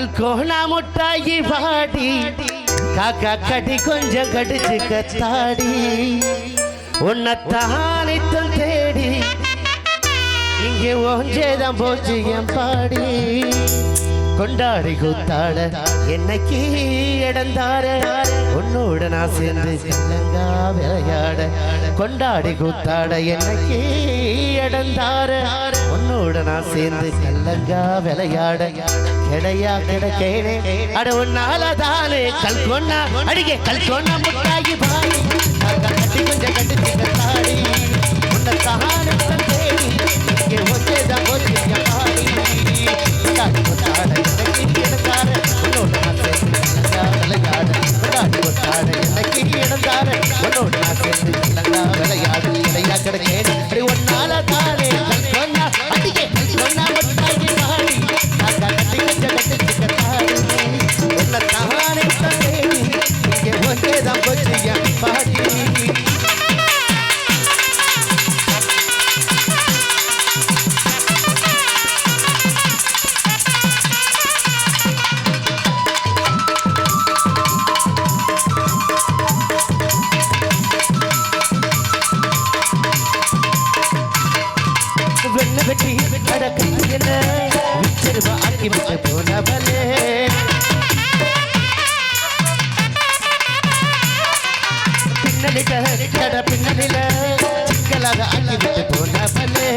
கல்கோணா முட்டாயி பாடி காக்கா கடி கொஞ்சம் கடிச்சு கத்தாடி. உன்னத்தானித்தம் தேடி. இங்கே ஒன்றேதான் போச்சு என் பாடி. கொண்டாடி கூத்தாட என்னைக்கு இடந்தார உன்னோட நான் சேர்ந்து செல்லங்கா விளையாட கொண்டாடி கூத்தாட என்னைக்கு இடந்தார உன்னோட நான் சேர்ந்து செல்லங்கா விளையாட கிடையா கிடைக்கேனே அட உன்னால தானே கல் கொண்டா அடிக்க கல் கொண்டா முட்டாகி பாரு கட்டி கொஞ்சம் கட்டி கட்டாடி la la la வெண்ண வெட்டி அடக்கையில விச்சிருவா ஆக்கி விட்டு போனவளே பின்னலிட்ட கட பின்னலில சிக்கலாக ஆக்கி விட்டு போனவளே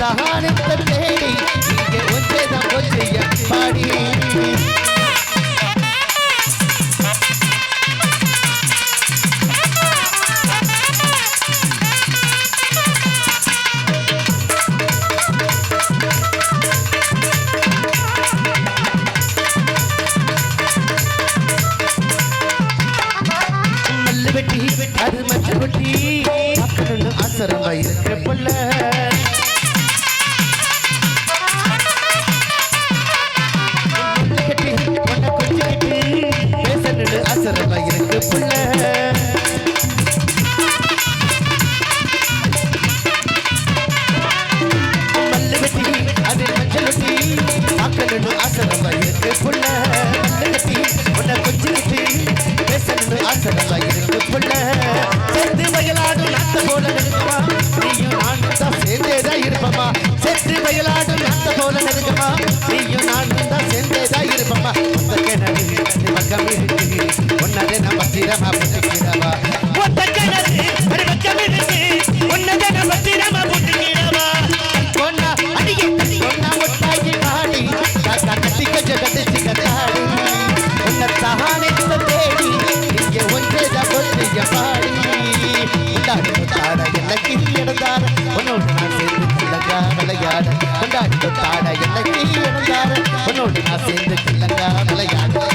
இந்த தேடி இங்கே ஒன்றேதான் போச்சு என் வெட்டி அது மச்ச வெட்டி பார்க்கணும்னு அசரமா இருக்கிற பேசணும்னு இருக்கு புள்ள. மல்லு அது மஞ்சள் பார்க்கணும்னு இருக்கு புள்ள. மல்லு உன்னை பேசணும்னு விளையாட கொண்டாடி கொண்டாட என்னைக்கு இடந்தார உன்னோடு நான் சேர்ந்து கிள்ளங்கா விளையாட